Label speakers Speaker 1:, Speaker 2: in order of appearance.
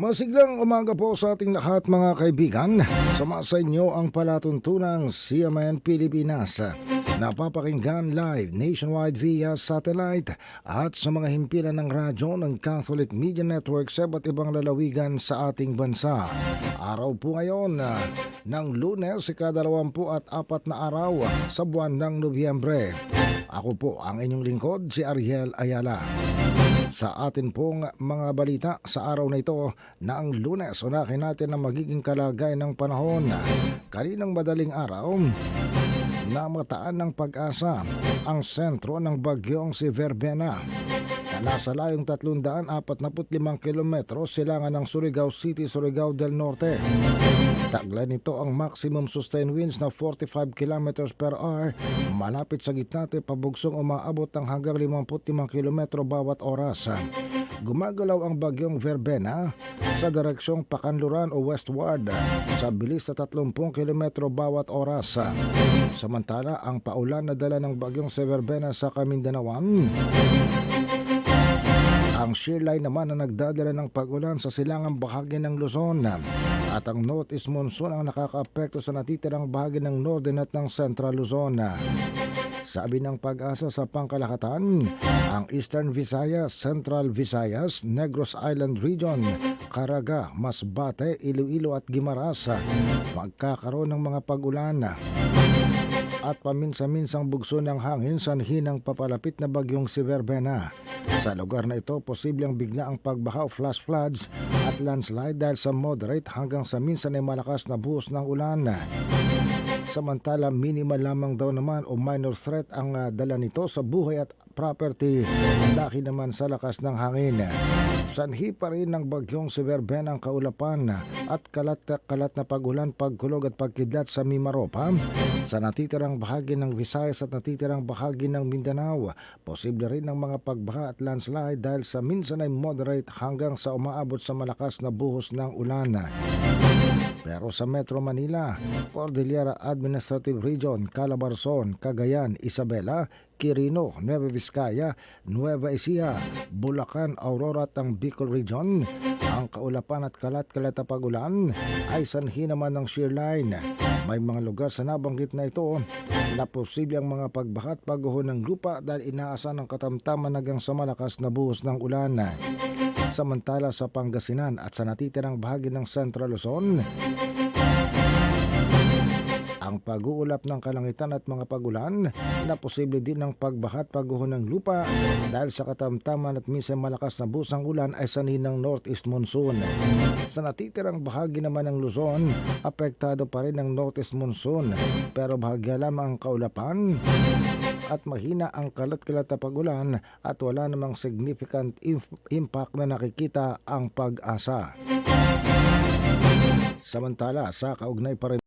Speaker 1: Masiglang umaga po sa ating lahat mga kaibigan. Sumasa inyo ang palatuntunang CMN Pilipinas. Napapakinggan live nationwide via satellite at sa mga himpilan ng radyo ng Catholic Media Network sa iba't ibang lalawigan sa ating bansa. Araw po ngayon ng lunes, ikadalawampu at apat na araw sa buwan ng Nobyembre. Ako po ang inyong lingkod, si Ariel Ayala. Sa atin pong mga balita sa araw na ito na ang lunes, unahin natin ang magiging kalagay ng panahon. Kaninang madaling araw, namataan ng pag-asa ang sentro ng bagyong si Verbena na nasa layong 345 kilometro silangan ng Surigao City, Surigao del Norte. Taglay nito ang maximum sustained winds na 45 kilometers per hour malapit sa gitna at pabugsong umaabot ng hanggang 55 kilometro bawat oras. Gumagalaw ang bagyong Verbena sa direksyong Pakanluran o westward sa bilis sa 30 kilometro bawat oras. Samantala, ang paulan na dala ng bagyong si Verbena sa Kamindanawan ang shear line naman na nagdadala ng pag-ulan sa silangang bahagi ng Luzon at ang northeast monsoon ang nakakaapekto sa natitirang bahagi ng northern at ng central Luzon. Sabi ng pag-asa sa pangkalahatan, ang Eastern Visayas, Central Visayas, Negros Island Region, Caraga, Masbate, Iloilo at Guimaras magkakaroon ng mga pag-ulan at paminsa-minsang bugso ng hangin sanhi ng papalapit na bagyong si Verbena. Sa lugar na ito, posibleng bigla ang pagbaha o flash floods at landslide dahil sa moderate hanggang sa minsan ay malakas na buhos ng ulan. Samantala, minimal lamang daw naman o minor threat ang ah, dala nito sa buhay at property dahil naman sa lakas ng hangin. Sanhi pa rin ng bagyong si Verbena ang kaulapan at kalat-kalat na pagulan, pagkulog at pagkidlat sa Mimaropa. Sa natitirang bahagi ng Visayas at natitirang bahagi ng Mindanao, posible rin ang mga pagbaha at landslide dahil sa minsan ay moderate hanggang sa umaabot sa malakas na buhos ng ulan. Pero sa Metro Manila, Cordillera Administrative Region, Calabarzon, Cagayan, Isabela, Quirino, Nueva Vizcaya, Nueva Ecija, Bulacan, Aurora at ang Bicol Region, ang kaulapan at kalat-kalat na pagulan ay sanhi naman ng shear line. May mga lugar sa nabanggit na ito na posible ang mga pagbaha at ng lupa dahil inaasan ng katamtaman hanggang sa malakas na buhos ng ulan. Samantala sa Pangasinan at sa natitirang bahagi ng Central Luzon, ang pag-uulap ng kalangitan at mga pagulan na posible din ng pagbaha at pagguho ng lupa dahil sa katamtaman at minsan malakas na busang ulan ay sanhi ng northeast monsoon. Sa natitirang bahagi naman ng Luzon, apektado pa rin ng northeast monsoon pero bahagya lamang ang kaulapan at mahina ang kalat-kalat na pagulan at wala namang significant im- impact na nakikita ang pag-asa. Samantala, sa kaugnay pa rin